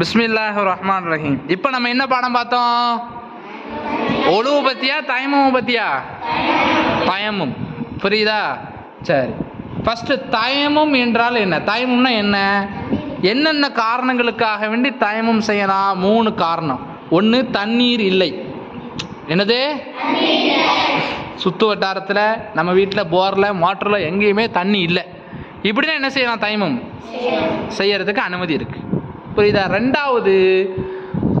பிஸ்மில்லாஹ் ரஹ்மான் ரஹீம் இப்போ நம்ம என்ன பாடம் பார்த்தோம்? ஒழுவு பத்தியா தயமும். பத்தியா தயமும் புரியுதா? சரி. ஃபர்ஸ்ட் தயமும் என்றால் என்ன? தயமும்னா என்ன? என்னென்ன காரணங்களுக்காக வேண்டி தயமும் செய்யலாம்? மூணு காரணம். ஒன்று தண்ணீர் இல்லை. என்னது? சுத்து வட்டாரத்தில் நம்ம வீட்டில் போரில் மோட்டரில் எங்கேயுமே தண்ணி இல்லை. இப்படின்னா என்ன செய்யலாம் தயமும்? செய்யறதுக்கு அனுமதி இருக்குது புரியுதா? ரெண்டாவது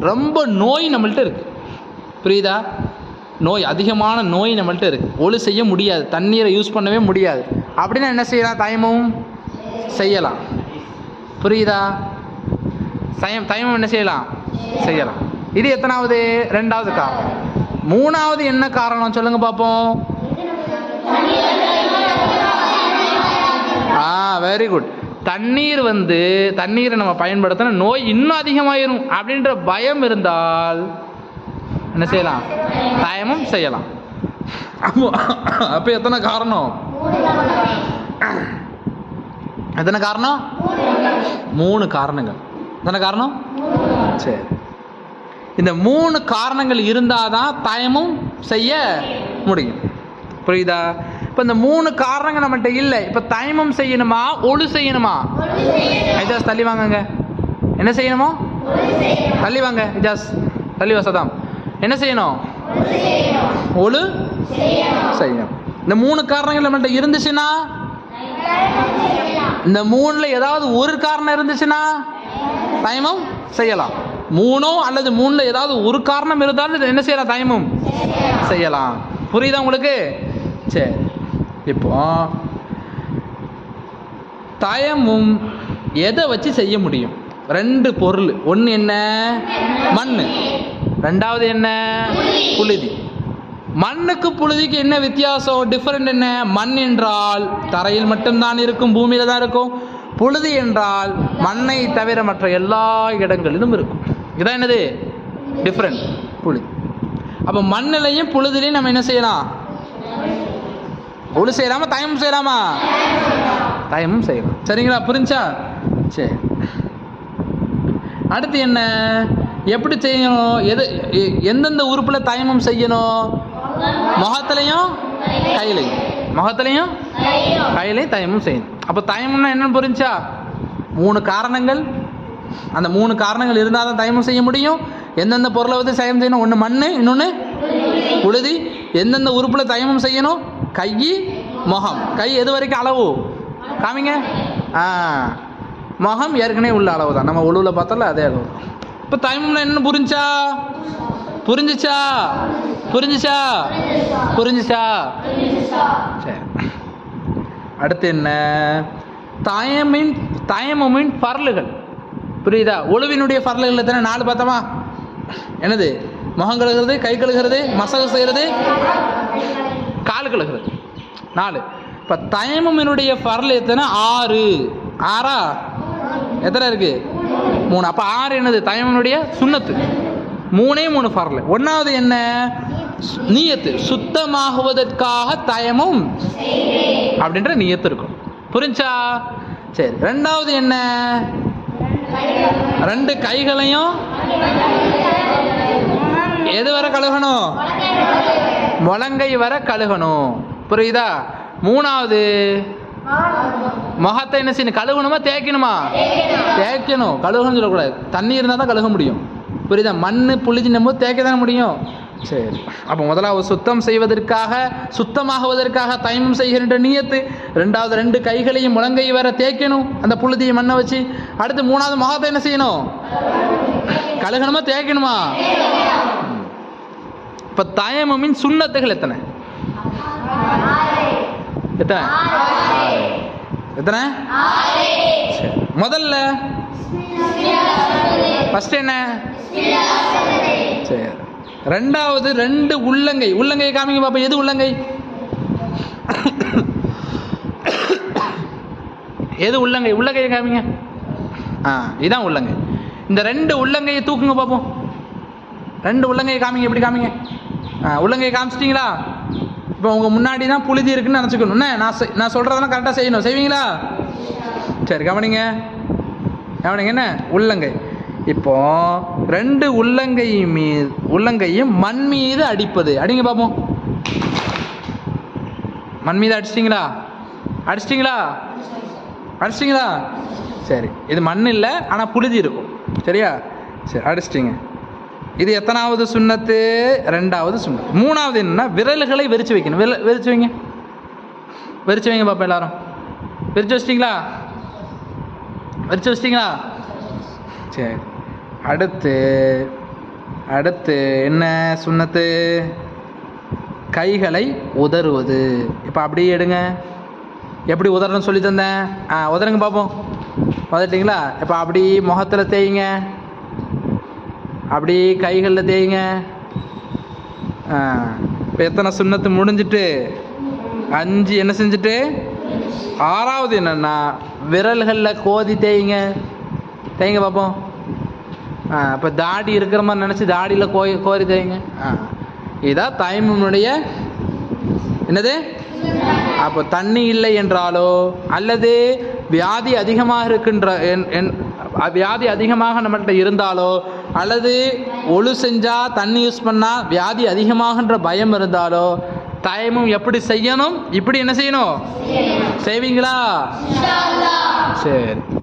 ரொம்ப நோய் நம்மள்ட்ட இருக்குது புரியுதா? நோய் அதிகமான நோய் நம்மள்ட்ட இருக்கு. ஒழு செய்ய முடியாது. தண்ணீரை யூஸ் பண்ணவே முடியாது. அப்படின்னா என்ன செய்யலாம்? தயமும் செய்யலாம். புரியுதா? தயம் தயமம் என்ன செய்யலாம்? செய்யலாம். இது எத்தனாவது? ரெண்டாவது காரணம். மூணாவது என்ன காரணம்? சொல்லுங்க பார்ப்போம் ஆ வெரி குட் தண்ணீர் வந்து தண்ணீரை நம்ம பயன்படுத்தினா நோய் இன்னும் அதிகமாயிரும் அப்படின்ற பயம் இருந்தால் என்ன செய்யலாம்? தயமும் செய்யலாம். அப்போ அப்போ எத்தனை காரணம்? எத்தனை காரணம்? மூணு காரணங்கள். எத்தனை காரணம்? சரி. இந்த மூணு காரணங்கள் இருந்தால் தான் தயமும் செய்ய முடியும். புரியுதா? இப்போ இந்த மூணு காரணங்கள் நம்மகிட்ட இல்லை. இப்போ தயமம் செய்யணுமா ஒழு செய்யணுமா? ஐஜாஸ் தள்ளி வாங்கங்க. என்ன செய்யணுமோ? தள்ளி வாங்க ஐஜாஸ் தள்ளி வசதாம் என்ன செய்யணும்? ஒழு செய்யணும். இந்த மூணு காரணங்கள் நம்மகிட்ட இருந்துச்சுன்னா? இந்த மூணுல ஏதாவது ஒரு காரணம் இருந்துச்சுன்னா? தயமம் செய்யலாம். மூணோ அல்லது மூணுல ஏதாவது ஒரு காரணம் இருந்தாலும் என்ன செய்யலாம்? தயமம் செய்யலாம். புரியுதா உங்களுக்கு? சரி. இப்போ தயமும் எதை வச்சு செய்ய முடியும்? ரெண்டு பொருள். ஒன்று என்ன? மண் ரெண்டாவது என்ன? புழுதி. மண்ணுக்கு புழுதிக்கு என்ன வித்தியாசம்? டிஃப்ரெண்ட் என்ன? மண் என்றால் தரையில் மட்டும்தான் இருக்கும் பூமியில தான் இருக்கும். புழுதி என்றால் மண்ணை தவிர மற்ற எல்லா இடங்களிலும் இருக்கும். இதான் என்னது? டிஃப்ரெண்ட் புழுதி. அப்போ மண்ணிலையும் புழுதிலையும் நம்ம என்ன செய்யலாம்? ஒழு செய்யலாமா தயமும் செய்யலாமா தயமும் செய்யலாம். சரிங்களா புரிஞ்சா? சரி அடுத்து என்ன? எப்படி செய்யணும்? எது எந்தெந்த உறுப்பில் தயமம் செய்யணும்? முகத்துலையும் கையிலையும். முகத்துலையும் கையிலையும் தயமும் செய்யணும். அப்போ தயமம்னா என்னன்னு புரிஞ்சா? மூணு காரணங்கள். அந்த மூணு காரணங்கள் இருந்தால் தான் தயமம் செய்ய முடியும். எந்தெந்த பொருளை வந்து தயமம் செய்யணும்? ஒன்று மண் இன்னொன்று உழுதி எந்தெந்த உறுப்பில் தயமம் செய்யணும்? கை முகம். கை எது வரைக்கும் அளவு? காமிங்க. ஆ. முகம் ஏற்கனவே உள்ள அளவு தான். நம்ம உழுவில் பார்த்தால அதே அளவு. இப்போ தயமம்னா என்ன புரிஞ்சா? புரிஞ்சிச்சா? புரிஞ்சுச்சா? புரிஞ்சிச்சா? சரி. அடுத்து என்ன? தயமின் தயமமின் பரலுகள். புரியுதா? ஒழுவினுடைய பரலுகள் எத்தனை நாலு பார்த்தோமா? என்னது? முகம் கழுகிறது கை கழுகிறது மசகு செய்கிறது கால் கழுகுறது நாலு. இப்போ தயமமினுடைய பரல் எத்தனை? ஆறு. ஆறா? எத்தனை இருக்கு? மூணு. அப்போ ஆறு என்னது? தயமனுடைய சுண்ணத்து. மூணே மூணு பரல். ஒன்றாவது என்ன? சு- நீயத்து. சுத்தமாகுவதற்காக தயமும் அப்படின்ற நீயத்து இருக்கும். புரிஞ்சா? சரி. ரெண்டாவது என்ன? ரெண்டு கைகளையும் எது வரை கழுகணும் முழங்கை வர கழுகணும். புரியுதா? மூணாவது முகத்தை என்ன செய்யணும்? கழுகணுமா? தேய்க்கணுமா? தேய்க்கணும். கழுகணும்னு சொல்லக்கூடாது. தண்ணி இருந்தால் தான் கழுக முடியும். புரியுதா? மண் புளிச்சினும் போது தேய்க்க தானே முடியும். சரி. அப்போ முதலாவது சுத்தம் செய்வதற்காக சுத்தமாகுவதற்காக தயமம் செய்கின்ற நீயத்து ரெண்டாவது ரெண்டு கைகளையும் முழங்கை வர தேய்க்கணும். அந்த புழுதியை மண்ணை வச்சு. அடுத்து மூணாவது முகத்தை என்ன செய்யணும்? கழுகணுமா? தேய்க்கணுமா? இப்போ தயமமின் சுண்ணத்துகள் எத்தனை? எத்தனை? எத்தனை? சரி. முதல்ல ஃபர்ஸ்ட் என்ன? சரி. ரெண்டாவது ரெண்டு உள்ளங்கை. உள்ளங்கை காமிங்க பாப்பா எது உள்ளங்கை? எது உள்ளங்கை? உள்ளங்கை காமிங்க. ஆ இதான் உள்ளங்கை. இந்த ரெண்டு உள்ளங்கையை தூக்குங்க பார்ப்போம் ரெண்டு உள்ளங்கையை காமிங்க எப்படி காமிங்க? ஆ உள்ளங்கையை காமிச்சிட்டிங்களா? இப்போ உங்கள் முன்னாடி தான் புழுதி இருக்குன்னு நினச்சிக்கணும். என்ன? நான் நான் சொல்கிறதெல்லாம் கரெக்டாக செய்யணும். செய்வீங்களா? சரி கவனிங்க. கவனிங்க என்ன? உள்ளங்கை. இப்போ ரெண்டு உள்ளங்கை மீது உள்ளங்கையும் மண் மீது அடிப்பது. அடிங்க பார்ப்போம் மண் மீது அடிச்சிட்டிங்களா? அடிச்சிட்டிங்களா? அடிச்சிட்டிங்களா? சரி. இது மண் இல்லை ஆனால் புழுதி இருக்கும். சரியா? சரி அடிச்சிட்டிங்க. இது எத்தனாவது சுண்ணத்து? ரெண்டாவது சுண்ணத்து. மூணாவது என்னென்னா விரல்களை விரிச்சு வைக்கணும். விரல் விரிச்சு வைங்க. விரிச்சு வைங்க பாப்பா எல்லாரும். விரிச்சு வச்சிட்டிங்களா? விரிச்சு வச்சிட்டிங்களா? சரி. அடுத்து அடுத்து என்ன சுண்ணத்து? கைகளை உதறுவது. இப்போ அப்படியே எடுங்க. எப்படி உதறணும்னு சொல்லி தந்தேன். ஆ உதறுங்க பார்ப்போம் உதட்டிங்களா இப்போ அப்படி முகத்தில் தேய்ங்க. அப்படி கைகளில் தேய்ங்க. இப்போ எத்தனை சுண்ணத்து முடிஞ்சிட்டு? அஞ்சு என்ன செஞ்சுட்டு? ஆறாவது என்னன்னா விரல்களில் கோதி தேய்ங்க. தேய்ங்க பார்ப்போம் இப்போ தாடி இருக்கிற மாதிரி நினச்சி தாடியில் கோய் கோரி தேய்ங்க. ஆ இதான் தாய்மனுடைய என்னது? அப்போ தண்ணி இல்லை என்றாலோ அல்லது வியாதி அதிகமாக இருக்கின்ற என்- என்- வியாதி அதிகமாக நம்மள்கிட்ட இருந்தாலோ அல்லது ஒழு செஞ்சால் தண்ணி யூஸ் பண்ணால் வியாதி அதிகமாகன்ற பயம் இருந்தாலோ தயமும் எப்படி செய்யணும்? இப்படி என்ன செய்யணும்? செய்வீங்களா? சரி.